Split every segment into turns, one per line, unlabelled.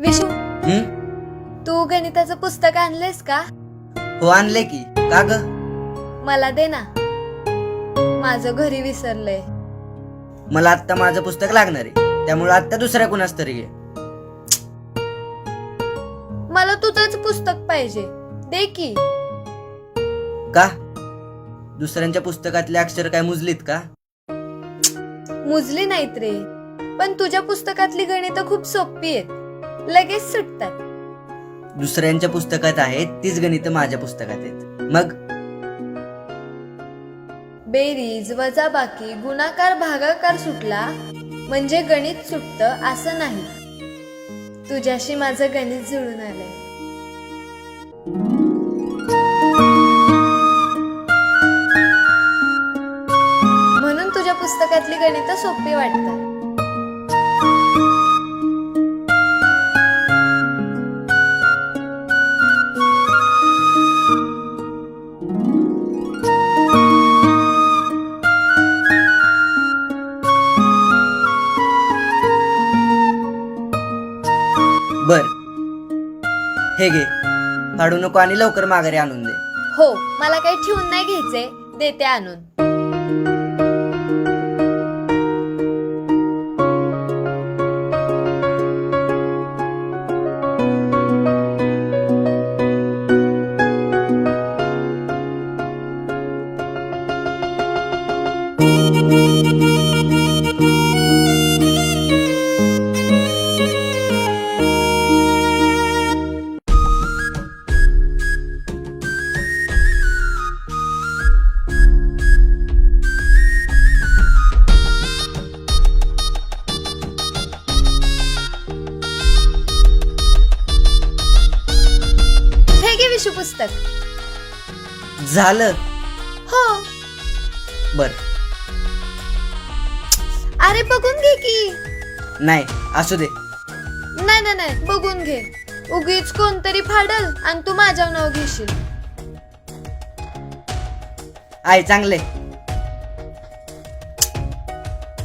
विशू
हं?
तू गणिताचं पुस्तक आणलंयस का?
हो आणले की. का ग?
मला दे ना. माझं घरी विसरलंय.
मला आत्ता माझं पुस्तक लागणार आहे. त्यामुळे आत्ता दुसऱ्या कुणाच तरी घे.
मला तुझंच पुस्तक पाहिजे. दे की.
का? दुसऱ्यांच्या पुस्तकातले अक्षर काय मुजलीत का?
मुजली नाहीत रे. पण तुझ्या पुस्तकातली गणित खूप सोपी आहेत. लगेच सुटतात.
दुसऱ्यांच्या पुस्तकात आहेत तीच गणित माझ्या पुस्तकात आहेत. मग?
बेरीज वजाबाकी गुणाकार भागाकार सुटला म्हणजे गणित सुटतं असं नाही. तुझ्याशी माझं गणित जुळून आलंय. म्हणून तुझ्या पुस्तकातली गणित सोपी वाटतात.
बर. हे घे. फाडू नको आणि लवकर माघारी आणून दे.
हो मला काही ठेवून नाही घ्यायचंय. देते आणून. विशू पुस्तक.
झालं.
हो.
बर.
अरे बघून घे की.
नाही असू दे.
नाही नाही नाही बघून घे. उगीच कोणतरी फाडल आणि तू माझ्या नाव घेशील.
आहे चांगले.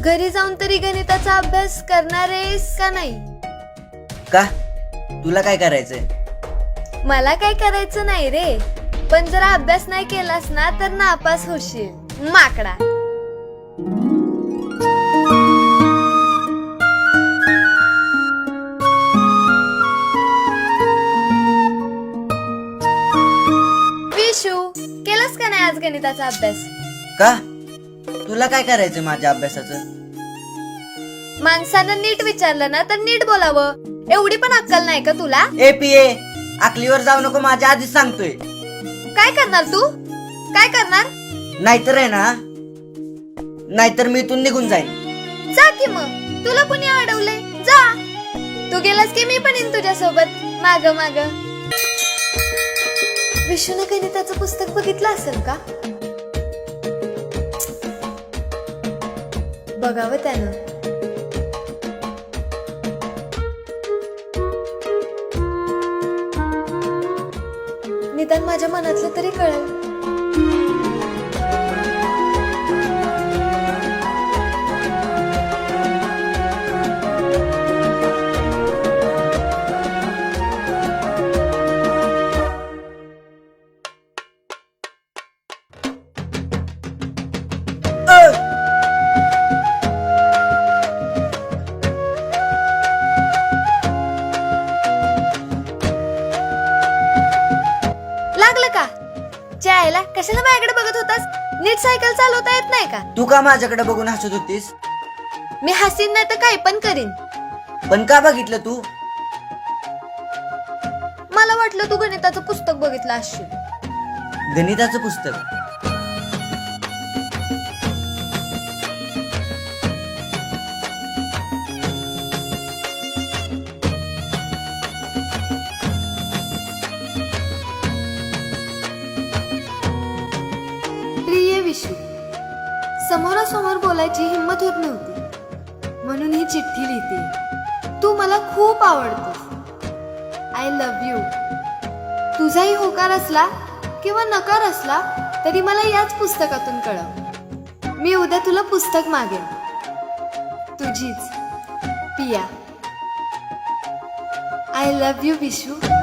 घरी जाऊन तरी गणिताचा अभ्यास करणार आहेस का नाही?
का? तुला काय करायचंय?
मला काय करायचं नाही रे. पण जर अभ्यास नाही केलास ना तर नापास होशील. माकडा. विशू केलास का नाही आज गणिताचा अभ्यास?
का? तुला काय करायचंय माझ्या अभ्यासाचं?
माणसानं नीट विचारलं ना तर नीट बोलावं. एवढी पण अक्कल नाही का तुला?
A P A. आकलीवर जाऊ नको माझ्या आधीच सांगतोय.
काय करणार तू? काय करणार?
नाहीतर आहे ना नाहीतर मी इथून निघून जाईन.
जा की मग. तुला कुणी अडवलंय? जा. तू गेलास की मी पण येईन तुझ्या सोबत माग. माग विष्णू गणिताचं पुस्तक बघितलं असेल का? बघावं त्यानं. निदान माझ्या मनातलं तरी कळेल. जायला कशाला माझ्याकडे बघत होतास? नीट सायकल चालवता येत नाही का?
तू का माझ्याकडे बघून हसत होतीस?
मी हसीन नाही तर काही पण करीन.
पण का बघितलं तू?
मला वाटलं तू गणिताचं पुस्तक बघितलं असशील.
गणिताचं पुस्तक?
समोरासमोर बोलायची हिंमत होत नव्हती. म्हणून ही चिठ्ठी लिहिते. तू मला खूप आवडतोस. आय लव्ह यू तुझाही होकार असला किंवा नकार असला तरी मला याच पुस्तकातून कळव. मी उद्या तुला पुस्तक मागेन. तुझीच. Piya. I love you Vishu.